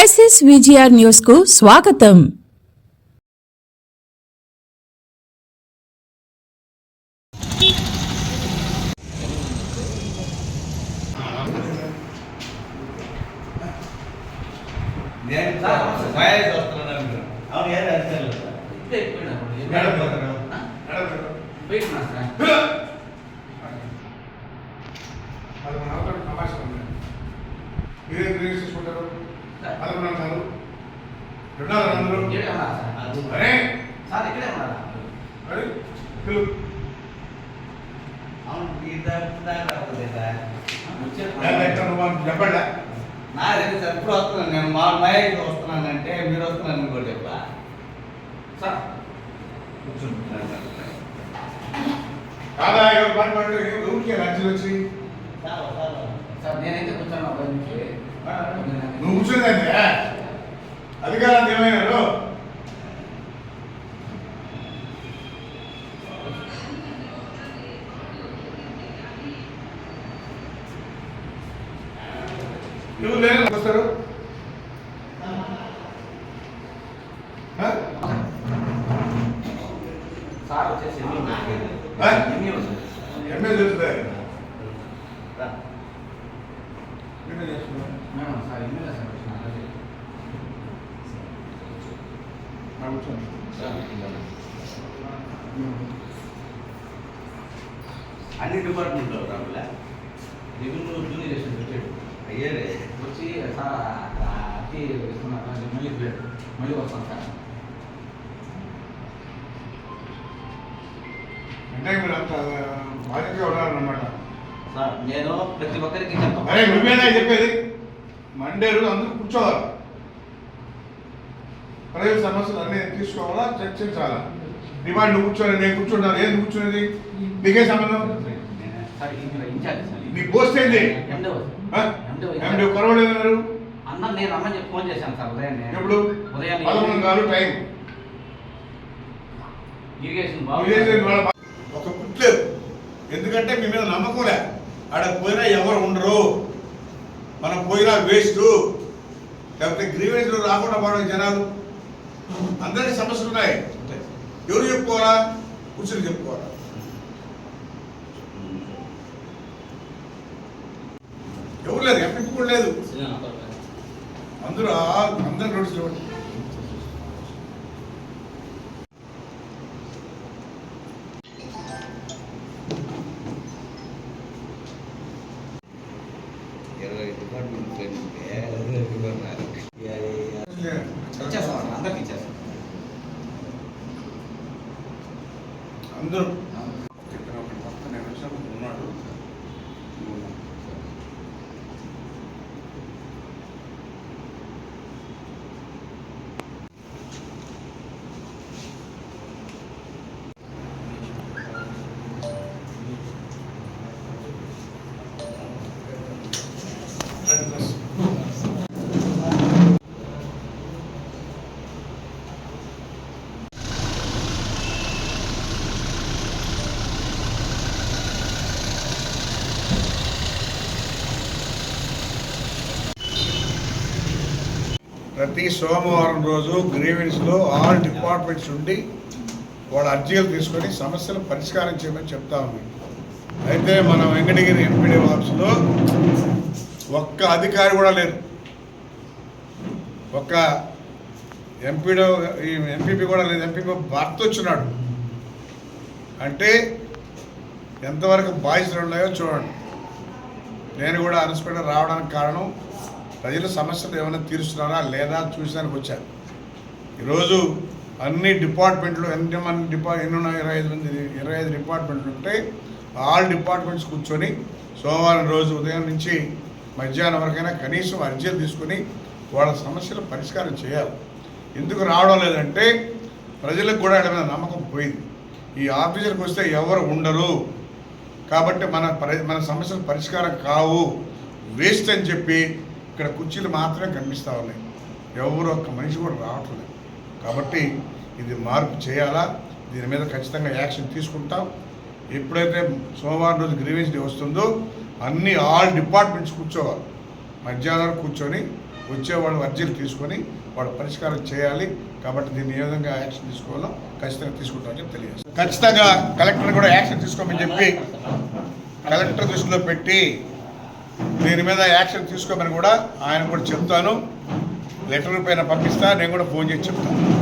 Crisis VGR న్యూస్కు స్వాగతం నేను మైలేజ్ వస్తున్నాను మీరు. అవును ఇక్కడే ఉన్నారా సార్? అది అరే. సార్ ఇక్కడే ఉన్నారా? అరే పిలు అవును ఈ దాకా రాకపోతే సార్. వచ్చారు. ఎలా ఎక్కడ నువ్వు అని చెప్పండి. నా దగ్గర సార్ ఇప్పుడు వస్తున్నాను? నేను మా మైలేజ్ వస్తున్నానంటే మీరు వస్తున్నాను ఇంకోటి చెప్పా. సార్, కాదా పని పని ఊరికే లంచ్ వచ్చి. సార్ నేనైతే కూర్చోను ఒక నుంచి. నువ్వు కూర్చోదండి అధికారం ఏమైనారు? నువ్వు లేదు వస్తారు? ఎంఏ చేస్తున్నావు మేడం, సార్ ఎన్ని సార్ అన్ని డిపార్ట్మెంట్లో రావులే రెవెన్యూ జూనియర్ ఎస్టేట్ వచ్చాడు. అయ్యారే వచ్చి సార్ ఇస్తున్నారు అది మళ్ళీ పోయాడు. మళ్ళీ వస్తాను సార్ అంటే మీరు అంత బాధ్యతగా ఉన్నారన్నమాట సార్ నేను ప్రతి ఒక్కరికి నువ్వేనా చెప్పేది మండే రోజు అందరూ కూర్చోవాలి. ప్రైవేట్ సమస్యలు అన్నీ తీసుకోవాలా చర్చించాలా? డిమాండ్ నువ్వు కూర్చోని నేను కూర్చుంటాను. ఏది కూర్చునేది? నీకే సంబంధం? సార్ నీ పోస్ట్ ఏంది? ఎండో కొరవలేదు ఎండో అన్న నేను రమ్మని చెప్పి ఫోన్ చేశాను సార్ ఉదయం ఎప్పుడు? ఉదయం పదకొండు కాదు టైం. ఇరిగేషన్ ఒక కుట్లేదు ఎందుకంటే మీ మీద నమ్మకంలే ఆడ పోయినా ఎవరు ఉండరు. మనం పోయినా వేస్ట్. లేకపోతే గ్రీవెన్స్ రాకుండా పోవడం జనాలు. అందరికీ సమస్యలు ఉన్నాయి. ఎవరు చెప్పుకోవాలా? కూర్చొని చెప్పుకోవాలా? ఎవరు లేదు ఎంపీ కూడా లేదు. అందరూ అందరూ నోటీసులు ఇవ్వండి. ఇచ్చేస్తాం అందరికి ఇచ్చేస్తాం. అందరూ. ప్రతి సోమవారం రోజు గ్రీవెన్స్లో ఆల్ డిపార్ట్మెంట్స్ ఉండి వాళ్ళ అర్జీలు తీసుకొని సమస్యలు పరిష్కారం చేయమని చెప్తా ఉంది అయితే మన వెంకటగిరి ఎంపీడీ ఆఫీస్లో ఒక్క అధికారి కూడా లేరు. ఒక్క ఎంపీడో ఈ ఎంపీపీ కూడా లేదు. ఎంపీపీ భర్త వచ్చినాడు. అంటే ఎంతవరకు బాధ్యతలు ఉన్నాయో చూడండి. నేను కూడా అన్స్పెక్టర్ రావడానికి కారణం ప్రజల సమస్యలు ఏమైనా తీరుస్తున్నారా లేదా చూసడానికి వచ్చాను ఈరోజు అన్ని డిపార్ట్మెంట్లు ఎంతమంది డిపా ఎన్ని ఉన్నాయి ఇరవై ఐదు మంది ఇరవై ఐదు డిపార్ట్మెంట్లు ఉంటే ఆల్ డిపార్ట్మెంట్స్ కూర్చొని సోమవారం రోజు ఉదయం నుంచి మధ్యాహ్నం వరకైనా కనీసం అర్జీలు తీసుకుని వాళ్ళ సమస్యలు పరిష్కారం చేయాలి. ఎందుకు రావడం లేదంటే ప్రజలకు కూడా వాళ్ళ మీద నమ్మకం పోయింది. ఈ ఆఫీసర్కి వస్తే ఎవరు ఉండరు. కాబట్టి మన మన సమస్యలు పరిష్కారం కావు. వేస్ట్ అని చెప్పి ఇక్కడ కుర్చీలు మాత్రమే కనిపిస్తూ ఉన్నాయి. ఎవరు ఒక్క మనిషి కూడా రావట్లేదు. కాబట్టి ఇది మార్పు చేయాలా? దీని మీద ఖచ్చితంగా యాక్షన్ తీసుకుంటాం. ఎప్పుడైతే సోమవారం రోజు గ్రీవెన్స్ డే వస్తుందో అన్ని ఆల్ డిపార్ట్మెంట్స్ కూర్చోవాలి. మధ్యాహ్నం కూర్చొని వచ్చేవాళ్ళు అర్జీలు తీసుకొని వాళ్ళు పరిష్కారం చేయాలి. కాబట్టి దీన్ని ఏ విధంగా యాక్షన్ తీసుకోవాలో ఖచ్చితంగా తీసుకుంటామని చెప్పి తెలియజేస్తాం. ఖచ్చితంగా కలెక్టర్ కూడా యాక్షన్ తీసుకోమని చెప్పి కలెక్టర్ దృష్టిలో పెట్టి దీని మీద యాక్షన్ తీసుకోమని కూడా ఆయన కూడా చెప్తాను. లెటర్ పైన పంపిస్తా నేను కూడా ఫోన్ చేసి చెప్తాను.